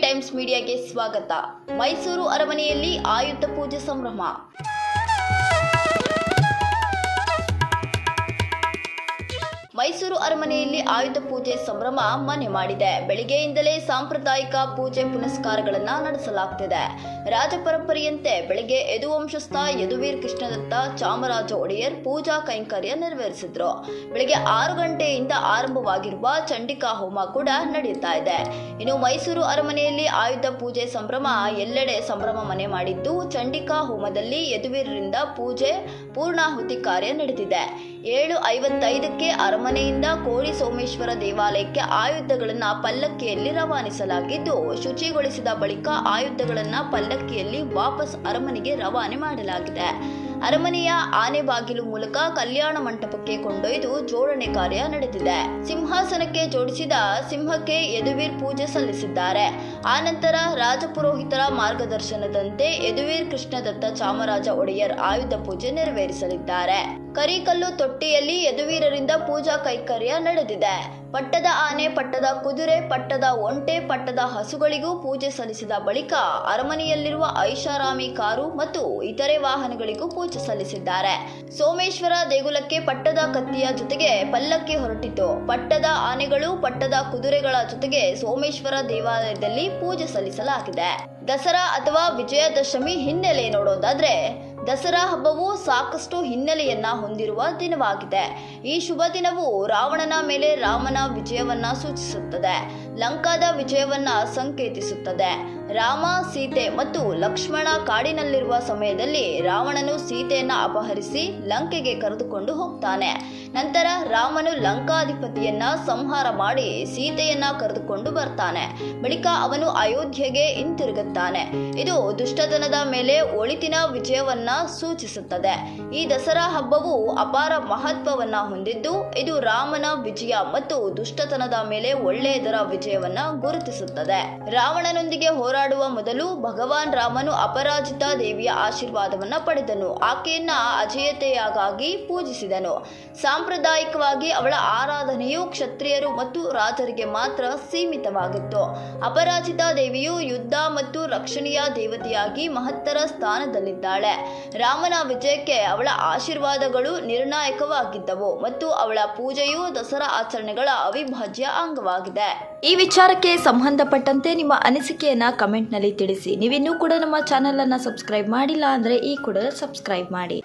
Times ಮೀಡಿಯಾಗೆ ಸ್ವಾಗತ. ಮೈಸೂರು ಅರಮನೆಯಲ್ಲಿ ಆಯುಧ ಪೂಜೆ ಸಂಭ್ರಮ. ಅರಮನೆಯಲ್ಲಿ ಆಯುಧ ಪೂಜೆ ಸಂಭ್ರಮ ಮನೆ ಮಾಡಿದೆ. ಬೆಳಿಗ್ಗೆಯಿಂದಲೇ ಸಾಂಪ್ರದಾಯಿಕ ಪೂಜೆ ಪುನಸ್ಕಾರಗಳನ್ನು ನಡೆಸಲಾಗ್ತಿದೆ. ರಾಜ ಪರಂಪರೆಯಂತೆ ಬೆಳಿಗ್ಗೆ ಯದುವಂಶಸ್ಥ ಯದುವೀರ್ ಕೃಷ್ಣದತ್ತ ಚಾಮರಾಜ ಒಡೆಯರ್ ಪೂಜಾ ಕೈಂಕರ್ಯ ನೆರವೇರಿಸಿದ್ರು. ಬೆಳಿಗ್ಗೆ ಆರು ಗಂಟೆಯಿಂದ ಆರಂಭವಾಗಿರುವ ಚಂಡಿಕಾ ಹೋಮ ಕೂಡ ನಡೆಯುತ್ತಾ ಇದೆ. ಇನ್ನು ಮೈಸೂರು ಅರಮನೆಯಲ್ಲಿ ಆಯುಧ ಪೂಜೆ ಸಂಭ್ರಮ ಎಲ್ಲೆಡೆ ಸಂಭ್ರಮ ಮನೆ ಮಾಡಿದ್ದು, ಚಂಡಿಕಾ ಹೋಮದಲ್ಲಿ ಯದುವೀರರಿಂದ ಪೂಜೆ ಪೂರ್ಣಾಹುತಿ ಕಾರ್ಯ ನಡೆದಿದೆ. ಏಳು ಐವತ್ತೈದಕ್ಕೆ ಅರಮನೆಯಿಂದ ಕೋಡಿ ಸೋಮೇಶ್ವರ ದೇವಾಲಯಕ್ಕೆ ಆಯುಧಗಳನ್ನ ಪಲ್ಲಕ್ಕಿಯಲ್ಲಿ ರವಾನಿಸಲಾಗಿದ್ದು, ಶುಚಿಗೊಳಿಸಿದ ಬಳಿಕ ಆಯುಧಗಳನ್ನ ಪಲ್ಲಕ್ಕಿಯಲ್ಲಿ ವಾಪಸ್ ಅರಮನೆಗೆ ರವಾನೆ ಮಾಡಲಾಗಿದೆ. ಅರಮನೆಯ ಆನೆ ಬಾಗಿಲು ಮೂಲಕ ಕಲ್ಯಾಣ ಮಂಟಪಕ್ಕೆ ಕೊಂಡೊಯ್ದು ಜೋಡಣೆ ಕಾರ್ಯ ನಡೆದಿದೆ. ಸಿಂಹಾಸನಕ್ಕೆ ಜೋಡಿಸಿದ ಸಿಂಹಕ್ಕೆ ಯದುವೀರ್ ಪೂಜೆ ಸಲ್ಲಿಸಿದ್ದಾರೆ. ಆನಂತರ ರಾಜಪುರೋಹಿತರ ಮಾರ್ಗದರ್ಶನದಂತೆ ಯದುವೀರ್ ಕೃಷ್ಣದತ್ತ ಚಾಮರಾಜ ಒಡೆಯರ್ ಆಯುಧ ಪೂಜೆ ನೆರವೇರಿಸಲಿದ್ದಾರೆ. ಕರಿಕಲ್ಲು ತೊಟ್ಟಿಯಲ್ಲಿ ಯದುವೀರರಿಂದ ಪೂಜಾ ಕೈಕರ್ಯ ನಡೆದಿದೆ. ಪಟ್ಟದ ಆನೆ, ಪಟ್ಟದ ಕುದುರೆ, ಪಟ್ಟದ ಒಂಟೆ, ಪಟ್ಟದ ಹಸುಗಳಿಗೂ ಪೂಜೆ ಸಲ್ಲಿಸಿದ ಬಳಿಕ ಅರಮನೆಯಲ್ಲಿರುವ ಐಷಾರಾಮಿ ಕಾರು ಮತ್ತು ಇತರೆ ವಾಹನಗಳಿಗೂ ಪೂಜೆ ಸಲ್ಲಿಸಿದ್ದಾರೆ. ಸೋಮೇಶ್ವರ ದೇಗುಲಕ್ಕೆ ಪಟ್ಟದ ಕತ್ತಿಯ ಜೊತೆಗೆ ಪಲ್ಲಕ್ಕಿ ಹೊರಟಿತು ಪಟ್ಟದ ಆನೆಗಳು, ಪಟ್ಟದ ಕುದುರೆಗಳ ಜೊತೆಗೆ ಸೋಮೇಶ್ವರ ದೇವಾಲಯದಲ್ಲಿ ಪೂಜೆ ಸಲ್ಲಿಸಲಾಗಿದೆ. ದಸರಾ ಅಥವಾ ವಿಜಯದಶಮಿ ಹಿನ್ನೆಲೆ ನೋಡೋದಾದ್ರೆ ದಸರಾ ಹಬ್ಬವು ಸಾಕಷ್ಟು ಹಿನ್ನೆಲೆಯನ್ನ ಹೊಂದಿರುವ ದಿನವಾಗಿದೆ. ಈ ಶುಭ ದಿನವು ರಾವಣನ ಮೇಲೆ ರಾಮನ ವಿಜಯವನ್ನ ಸೂಚಿಸುತ್ತದೆ. ಲಂಕಾದ ವಿಜಯವನ್ನ ಸಂಕೇತಿಸುತ್ತದೆ. ರಾಮ, ಸೀತೆ ಮತ್ತು ಲಕ್ಷ್ಮಣ ಕಾಡಿನಲ್ಲಿರುವ ಸಮಯದಲ್ಲಿ ರಾವಣನು ಸೀತೆಯನ್ನು ಅಪಹರಿಸಿ ಲಂಕೆಗೆ ಕರೆದುಕೊಂಡು ಹೋಗ್ತಾನೆ. ನಂತರ ರಾಮನು ಲಂಕಾಧಿಪತಿಯನ್ನ ಸಂಹಾರ ಮಾಡಿ ಸೀತೆಯನ್ನ ಕರೆದುಕೊಂಡು ಬರ್ತಾನೆ. ಬಳಿಕ ಅವನು ಅಯೋಧ್ಯೆಗೆ ಹಿಂತಿರುಗುತ್ತಾನೆ. ಇದು ದುಷ್ಟತನದ ಮೇಲೆ ಒಳಿತಿನ ವಿಜಯವನ್ನ ಸೂಚಿಸುತ್ತದೆ. ಈ ದಸರಾ ಹಬ್ಬವು ಅಪಾರ ಮಹತ್ವವನ್ನ ಹೊಂದಿದ್ದು, ಇದು ರಾಮನ ವಿಜಯ ಮತ್ತು ದುಷ್ಟತನದ ಮೇಲೆ ಒಳ್ಳೆಯದರ ವಿಜಯವನ್ನ ಗುರುತಿಸುತ್ತದೆ. ರಾವಣನೊಂದಿಗೆ ಹೋರಾಡುವ ಮೊದಲು ಭಗವಾನ್ ರಾಮನು ಅಪರಾಜಿತ ದೇವಿಯ ಆಶೀರ್ವಾದವನ್ನ ಪಡೆದನು. ಆಕೆಯನ್ನ ಅಜೇಯತೆಯಾಗಿ ಪೂಜಿಸಿದನು. ಸಾಂಪ್ರದಾಯಿಕವಾಗಿ ಅವಳ ಆರಾಧನೆಯು ಕ್ಷತ್ರಿಯರು ಮತ್ತು ರಾಜರಿಗೆ ಮಾತ್ರ ಸೀಮಿತವಾಗಿತ್ತು. ಅಪರಾಜಿತ ದೇವಿಯು ಯುದ್ಧ ಮತ್ತು ರಕ್ಷಣೆಯ ದೇವತೆಯಾಗಿ ಮಹತ್ತರ ಸ್ಥಾನದಲ್ಲಿದ್ದಾಳೆ. ರಾಮನ ವಿಜಯಕ್ಕೆ ಅವಳ ಆಶೀರ್ವಾದಗಳು ನಿರ್ಣಾಯಕವಾಗಿದ್ದವು ಮತ್ತು ಅವಳ ಪೂಜೆಯು ದಸರಾ ಆಚರಣೆಗಳ ಅವಿಭಾಜ್ಯ ಅಂಗವಾಗಿದೆ. ಈ ವಿಚಾರಕ್ಕೆ ಸಂಬಂಧಪಟ್ಟಂತೆ ನಿಮ್ಮ ಅನಿಸಿಕೆಯನ್ನ ಕಮೆಂಟ್ನಲ್ಲಿ ತಿಳಿಸಿ. ನೀವಿನ್ನೂ ಕೂಡ ನಮ್ಮ ಚಾನಲನ್ನು ಸಬ್ಸ್ಕ್ರೈಬ್ ಮಾಡಿಲ್ಲ ಅಂದರೆ ಈ ಕೂಡ ಸಬ್ಸ್ಕ್ರೈಬ್ ಮಾಡಿ.